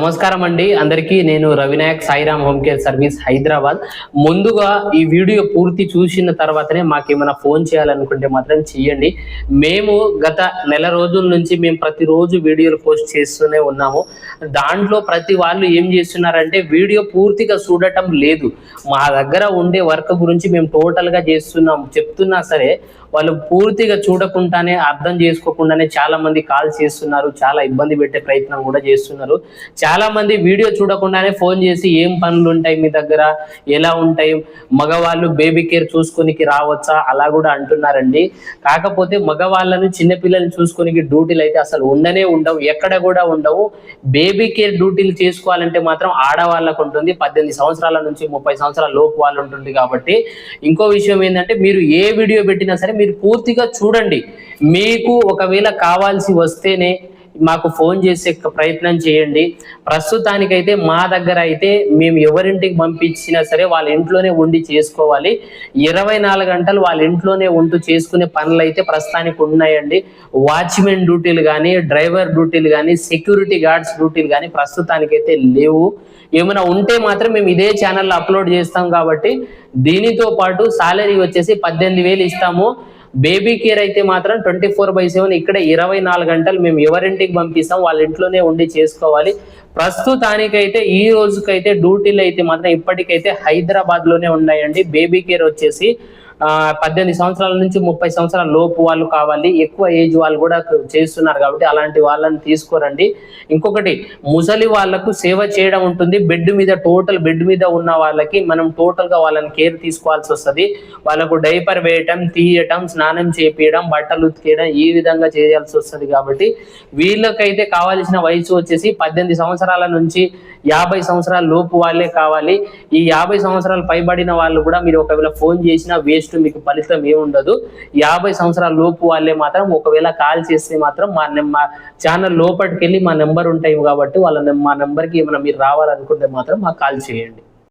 నమస్కారం అండి అందరికీ నేను Ravinayak Sairam home care service Hyderabad. ముందుగా ఈ వీడియో పూర్తి చూసిన తర్వాతనే మాకు ఏమైనా ఫోన్ చేయాలనుకుంటే మాత్రం చెయ్యండి మేము గత నెల రోజుల నుంచి మేము ప్రతిరోజు వీడియోలు పోస్ట్ చేస్తూనే ఉన్నాము. దాంట్లో ప్రతి వాళ్ళు ఏం చేస్తున్నారంటే వీడియో పూర్తిగా చూడటం లేదు. మా దగ్గర ఉండే వర్క్ గురించి మేము టోటల్గా చేస్తున్నాం. చెప్తున్నా సరే వాళ్ళు పూర్తిగా చూడకుండానే అర్థం చేసుకోకుండానే చాలా మంది కాల్ చేస్తున్నారు. చాలా ఇబ్బంది పెట్టే ప్రయత్నం కూడా చేస్తున్నారు. చాలా మంది వీడియో చూడకుండానే ఫోన్ చేసి ఏం పనులు ఉంటాయి మీ దగ్గర? ఎలా ఉంటాయి? మగవాళ్ళు బేబీ కేర్ చూసుకునికి రావచ్చా? అలా కూడా అంటున్నారండి. కాకపోతే మగవాళ్ళను చిన్నపిల్లల్ని చూసుకునికి డ్యూటీలు అయితే అసలు ఉండనే ఉండవు. ఎక్కడ కూడా ఉండవు. బేబీ కేర్ డ్యూటీలు చేసుకోవాలంటే మాత్రం ఆడవాళ్ళకు ఉంటుంది. పద్దెనిమిది సంవత్సరాల నుంచి ముప్పై సంవత్సరాల లోపు వాళ్ళు ఉంటుంది కాబట్టి. ఇంకో విషయం ఏంటంటే మీరు ఏ వీడియో పెట్టినా సరే మీరు పూర్తిగా చూడండి. మీకు ఒకవేళ కావాల్సి వస్తేనే మాకు ఫోన్ చేసే ప్రయత్నం చేయండి. ప్రస్తుతానికైతే మా దగ్గర అయితే మేము ఎవరింటికి పంపించినా సరే వాళ్ళ ఇంట్లోనే ఉండి చేసుకోవాలి. ఇరవై నాలుగు గంటలు వాళ్ళ ఇంట్లోనే ఉంటూ చేసుకునే పనులు అయితే ప్రస్తుతానికి ఉన్నాయండి. వాచ్మెన్ డ్యూటీలు కానీ డ్రైవర్ డ్యూటీలు కానీ సెక్యూరిటీ గార్డ్స్ డ్యూటీలు కానీ ప్రస్తుతానికైతే లేవు. ఏమైనా ఉంటే మాత్రం మేము ఇదే ఛానల్లో అప్లోడ్ చేస్తాం కాబట్టి దీనితో పాటు సాలరీ వచ్చేసి పద్దెనిమిది వేలు ఇస్తాము. బేబీ కేర్ అయితే మాత్రం ట్వంటీ ఫోర్ బై సెవెన్ ఇక్కడ ఇరవై నాలుగు గంటలు మేము ఎవరింటికి పంపిస్తాం వాళ్ళ ఇంట్లోనే ఉండి చేసుకోవాలి. ప్రస్తుతానికైతే ఈ రోజుకైతే డ్యూటీలు అయితే మాత్రం ఇప్పటికైతే హైదరాబాద్లోనే ఉన్నాయండి. బేబీ కేర్ వచ్చేసి పద్దెనిమిది సంవత్సరాల నుంచి ముప్పై సంవత్సరాల లోపు వాళ్ళు కావాలి. ఎక్కువ ఏజ్ వాళ్ళు కూడా చేస్తున్నారు కాబట్టి అలాంటి వాళ్ళని తీసుకోరండి. ఇంకొకటి ముసలి వాళ్ళకు సేవ చేయడం ఉంటుంది. బెడ్ మీద టోటల్ బెడ్ మీద ఉన్న వాళ్ళకి మనం టోటల్గా వాళ్ళని కేర్ తీసుకోవాల్సి వస్తుంది. వాళ్ళకు డైపర్ వేయటం తీయటం స్నానం చేపియడం బట్టలు ఉతికేయడం ఈ విధంగా చేయాల్సి వస్తుంది కాబట్టి వీళ్ళకైతే కావాల్సిన వయసు వచ్చేసి పద్దెనిమిది సంవత్సరాల నుంచి యాభై సంవత్సరాల లోపు వాళ్ళే కావాలి. ఈ యాభై సంవత్సరాలు పైబడిన వాళ్ళు కూడా మీరు ఒకవేళ ఫోన్ చేసినా వేస్ట్ మీకు ఫలితం ఏముండదు. యాభై సంవత్సరాల లోపు వాళ్ళే మాత్రం ఒకవేళ కాల్ చేస్తే మాత్రం మా మా ఛానల్ లోపలికి వెళ్ళి మా నెంబర్ ఉంటాయి కాబట్టి వాళ్ళ మా నెంబర్కి ఏమైనా మీరు రావాలనుకుంటే మాత్రం మాకు కాల్ చేయండి.